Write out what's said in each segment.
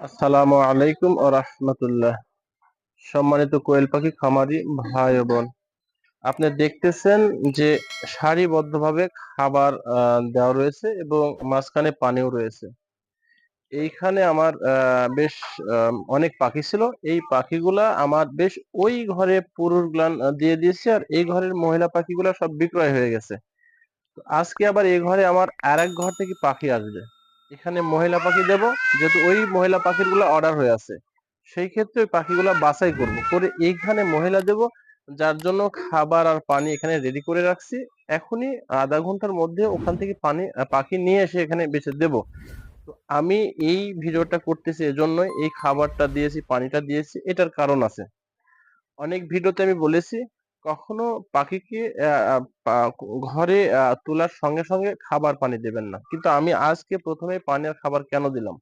আসসালামু আলাইকুম ও রাহমাতুল্লাহ। সম্মানিত কোয়েল পাখি, খামারি ভাই বোন, আপনি দেখতেছেন যে সারিবদ্ধভাবে খাবার দেওয়া রয়েছে এবং মাঝখানে পানিও রয়েছে। এইখানে আমার বেশ অনেক পাখি ছিল। এই পাখিগুলা আমার বেশ ওই ঘরে পুরুষ গ্লান দিয়ে দিয়েছে আর এই ঘরের মহিলা পাখিগুলা সব বিক্রয় হয়ে গেছে। আজকে আবার এই ঘরে আমার আর এক ঘর থেকে পাখি আসবে। এখানে মহিলা পাখি দেব, যেহেতু ওই মহিলা পাখিরগুলা অর্ডার হয়ে আছে। সেই ক্ষেত্রে ওই পাখিগুলা বাছাই করব। করে এইখানে মহিলা দেব, যার জন্য খাবার আর পানি এখানে রেডি করে রাখছি। এখনই আধা ঘণ্টার মধ্যে ওখান থেকে পানি পাখি নিয়ে এসে এখানে বেঁচে দেব। তো আমি এই ভিডিওটা করতেছি এজন্যই এই খাবারটা দিয়েছি, পানিটা দিয়েছি, এটার কারণ আছে। অনেক ভিডিওতে আমি বলেছি কখনো পাখিকে ঘরে তোলার সঙ্গে সঙ্গে খাবার পানি দেবেন না। কিন্তু আমি আজকে প্রথমে পানি আর খাবার কেন দিলাম?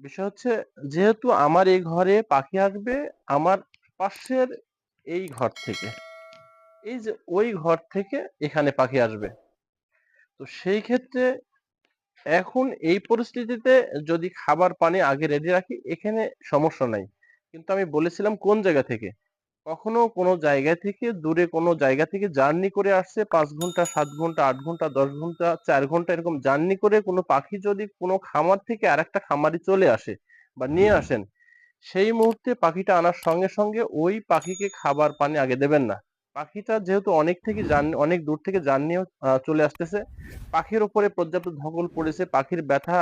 বিষয় হচ্ছে, যেহেতু আমার এই ঘরে পাখি আসবে আমার পাশের এই ঘর থেকে, এই যে ওই ঘর থেকে এখানে পাখি আসবে। তো সেই ক্ষেত্রে এখন এই পরিস্থিতিতে যদি খাবার, পানি আগে রেডি রাখি, এখানে সমস্যা নাই। কিন্তু আমি বলেছিলাম কোন জায়গা থেকে? কখনো কোনো জায়গা থেকে দূরে কোনো জায়গা থেকে জার্নি করে আসছে পাঁচ ঘণ্টা সাত ঘণ্টা আট ঘণ্টা দশ ঘণ্টা চার ঘণ্টা এরকম জার্নি করে কোনো পাখি যদি কোনো খামার থেকে আরেকটা খামারে চলে আসে বা নিয়ে আসেন সেই মুহূর্তে পাখিটা আনার সঙ্গে সঙ্গে ওই পাখিকে খাবার পানি আগে দেবেন না। পাখিটা যেহেতু অনেক থেকে অনেক দূর থেকে জার্নি চলে আসতেছে। পাখির উপরে পর্যাপ্ত ধকল পড়েছে, পাখির ব্যথা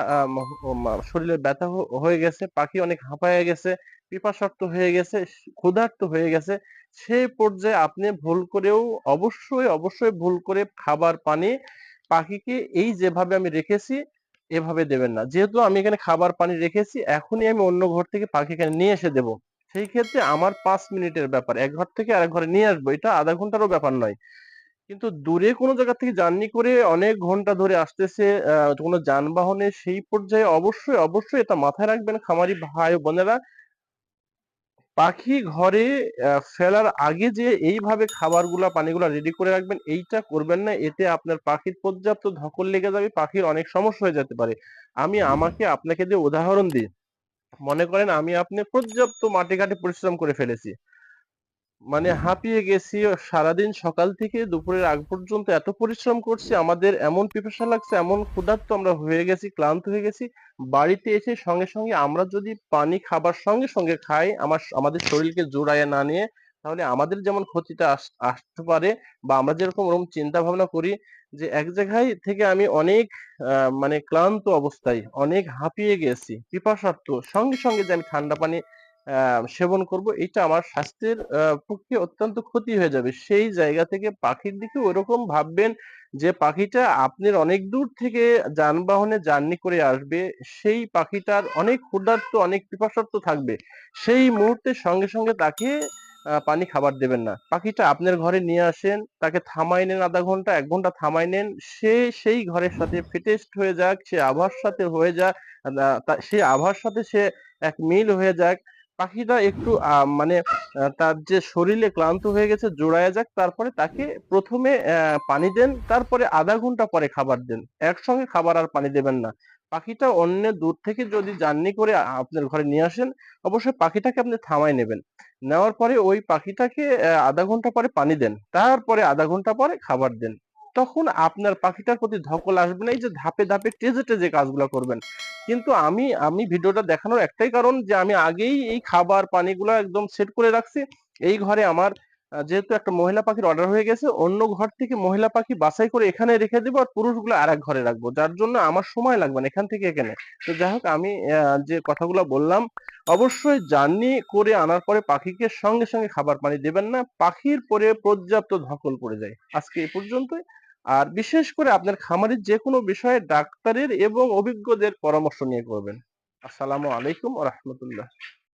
শরীরে ব্যথা হয়ে গেছে, পাখি অনেক হাঁপায়ে গেছে, পিপাসার্ত হয়ে গেছে, ক্ষুধার্ত হয়ে গেছে। সেই পর্যায়ে আপনি ভুল করেও অবশ্যই অবশ্যই ভুল করে খাবার পানি পাখিকে এই যেভাবে আমি রেখেছি, এভাবে দেবেন না। যেহেতু আমি এখানে খাবার পানি রেখেছি, এখনই আমি অন্য ঘর থেকে পাখি এখানে নিয়ে এসে দেবো। সেই ক্ষেত্রে আমার পাঁচ মিনিটের ব্যাপার। এক ঘর থেকে আরেক ঘরে নিয়ে আসব, এটা আধা ঘন্টারও ব্যাপার নয়। কিন্তু দূরে কোনো জায়গা থেকে জার্নি করে অনেক ঘণ্টা ধরে আসতেছে কোনো যানবাহনে, সেই পর্যায়ে অবশ্যই অবশ্যই এটা মাথায় রাখবেন খামারি ভাই বোনেরা। পাখি ঘরে ফেলার আগে যে এইভাবে খাবারগুলা, পানিগুলা রেডি করে রাখবেন, এইটা করবেন না। এতে আপনার পাখির পর্যাপ্ত ধকল লেগে যাবে, পাখির অনেক সমস্যা হয়ে যেতে পারে। আমি আমাকে আপনাকে যে উদাহরণ দিই মনে করেন আমি আপনি পর্যাপ্ত মাটি ঘাটে পরিশ্রম করে ফেলেছি। মানে হাঁপিয়ে গেছি সারাদিন সকাল থেকে দুপুরের আগ পর্যন্ত এত পরিশ্রম করছি আমাদের এমন পিপাসা লাগছে এমন ক্ষুধার্ত আমরা হয়ে গেছি ক্লান্ত হয়ে গেছি। বাড়িতে এসে সঙ্গে সঙ্গে আমরা যদি পানি খাবার সঙ্গে সঙ্গে খাই আমার আমাদের শরীরকে জোড়ায় না নিয়ে তাহলে আমাদের যেমন ক্ষতিটা আস- আসতে পারে বা আমরা যেরকম ওরকম চিন্তা ভাবনা করি যে এক জায়গায় থেকে আমি অনেক মানে ক্লান্ত অবস্থায় অনেক হাঁপিয়ে গেছি পিপাসার্ত সঙ্গে সঙ্গে যে আমি ঠান্ডা পানি সেবন করব, এটা আমার স্বাস্থ্যের পক্ষে অত্যন্ত ক্ষতি হয়ে যাবে। সেই জায়গা থেকে পাখির দিকে ওরকম ভাববেন যে পাখিটা আপনার অনেক দূর থেকে যানবাহনে জার্নি করে আসবে, সেই পাখিটার অনেক ক্ষুধার্ত, অনেক পিপাসার্ত থাকবে। সেই মুহূর্তে সঙ্গে সঙ্গে তাকে পানি খাবার দেবেন না। পাখিটা আপনার ঘরে নিয়ে আসেন, তাকে থামাই নেন আধা ঘণ্টা, এক ঘণ্টা থামাই নেন, সে সেই ঘরের সাথে ফিটেস্ট হয়ে যাক, সে আবহাওয়ার সাথে হয়ে যাক সে আবহাওয়ার সাথে সে এক মিল হয়ে যাক। পাখিটা একটু মানে তার যে শরীরে ক্লান্ত হয়ে গেছে, জোড়ায় যাক, তারপরে তাকে প্রথমে পানি দেন, তারপরে আধা ঘণ্টা পরে খাবার দেন। একসঙ্গে খাবার আর পানি দেবেন না। পাখিটা অন্য দূর থেকে যদি জার্নি করে আপনার ঘরে নিয়ে আসেন, অবশ্যই পাখিটাকে আপনি থামায় নেবেন। নেওয়ার পরে ওই পাখিটাকে আধা ঘণ্টা পরে পানি দেন। তারপরে আধা ঘণ্টা পরে খাবার দেন। তখন আপনার পাখিটার প্রতি ধকল আসবে না। এই যে ধাপে ধাপে টেজে টেজে কাজগুলো করবেন। কিন্তু আমি আমি ভিডিওটা দেখানোর একটাই কারণ যে আমি আগেই এই খাবার, পানিগুলো একদম সেট করে রাখছি। এই ঘরে আমার যেহেতু একটা মহিলা পাখির অর্ডার হয়ে গেছে, অন্য ঘর থেকে মহিলা পাখি বাছাই করে এখানে রেখে দেবো আর পুরুষগুলো আর এক ঘরে রাখব। যার জন্য আমার সময় লাগবে না এখান থেকে এখানে। তো যাই হোক, আমি যে কথাগুলো বললাম, অবশ্যই জার্নি করে আনার পরে পাখিকে সঙ্গে সঙ্গে খাবার পানি দেবেন না, পাখির পরে পর্যাপ্ত ধকল পড়ে যায়। আজকে এ পর্যন্তই। আর বিশেষ করে আপনার খামারের যে কোনো বিষয়ে ডাক্তারের এবং অভিজ্ঞদের পরামর্শ নিয়ে করবেন। আসসালামু আলাইকুম রাহমাতুল্লাহ।